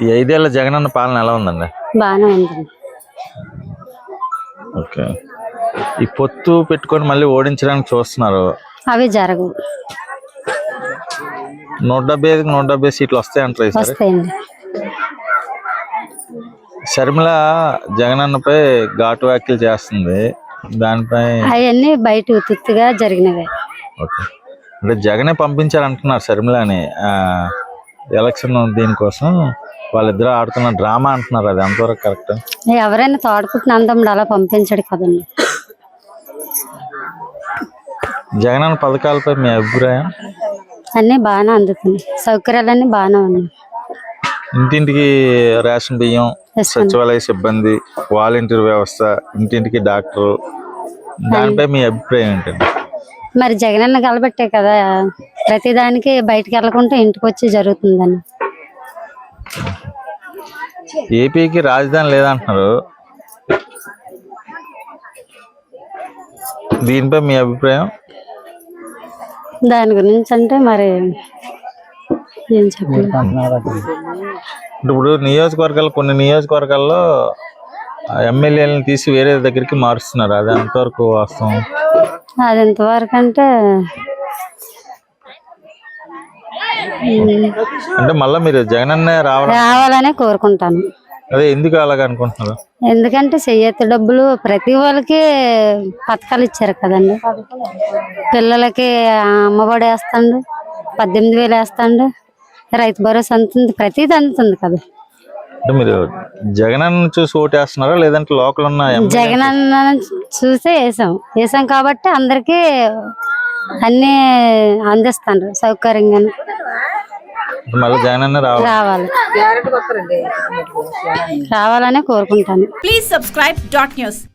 ఈ ఐదేళ్ళ జగనన్న పాలన ఎలా ఉందండి? బాగానే ఉందండి. ఓకే. ఈ పొత్తు పెట్టుకొని మళ్ళీ ఓడించడానికి చూస్తున్నారు. అవి జరగవు. నూట డెబ్బై ఐదుకి నూట డెబ్బై సీట్లు వస్తాయంటారు ఈసారి? వస్తాయండి. షర్మిల జగనన్నపై ఘాటు వ్యాఖ్యలు చేస్తుంది. దానిపై అవన్నీ బయట ఉత్తుగా జరిగినవే. ఓకే. అంటే జగనే పంపించారంటున్నారు షర్మిలని ఆ, ఎలక్షన్ దీనికోసం. వాళ్ళిద్దరూ ఆడుతున్న డ్రామా అంటున్నారు అది ఎంతవరకు కరెక్ట్? ఎవరైనా తోడపుట్టిన అందముడు అలా పంపించడు కదండి. జగనన్న పథకాలపై మీ అభిప్రాయం? అన్నీ బాగానే అందుతుంది. సౌకర్యాలన్నీ బాగానే ఉన్నాయి. ఇంటింటికి రేషన్ బియ్యం. సచివాలయ సిబ్బంది వాలంటీర్ వ్యవస్థ ఇంటింటికి డాక్టర్. దానిపై మీ అభిప్రాయం ఏంటండి? మరి జగనన్న కలబట్టే కదా ప్రతిదానికి బయటికి వెళ్ళకుండా ఇంటికి వచ్చి జరుగుతుందని. ఏపీకి రాజధాని లేదంటున్నారు. దీనిపై మీ అభిప్రాయం? దాని గురించి అంటే మరి ఏం ఇప్పుడు నియోజకవర్గాలు కొన్ని నియోజకవర్గాల్లో ఎమ్మెల్యేలను తీసి వేరే దగ్గరికి మారుస్తున్నారు. అది ఎంతవరకు వాస్తవం? అది ఎంతవరకు అంటే అంటే మళ్ళీ మీరు జగనన్నే రావడం రావాలనే కోరుకుంటాను. అదే ఎందుకు అలాగ అనుకుంటున్నారు? ఎందుకంటే చెయ్యెత్తి డబ్బులు ప్రతి వాళ్ళకి పథకాలు ఇచ్చారు కదండి. పిల్లలకి అమ్మఒడి వేస్తాండు పద్దెనిమిది వేలు వేస్తాండు రైతు భరోసా అందుతుంది ప్రతిది అందుతుంది కదా. అంటే మీరు జగనన్న చూసి ఓటేస్తున్నారా లేదంటే లోకల్ ఉన్న జగన్ అన్న చూసే వేసాం. వేసాం కాబట్టి అందరికీ అన్నీ అందిస్తాండ్రు సౌకర్యంగా మళ్ళీ జగనన్న రావాలి. రావాలి. రావాలనే కోరుకుంటాను. Please subscribe dot news.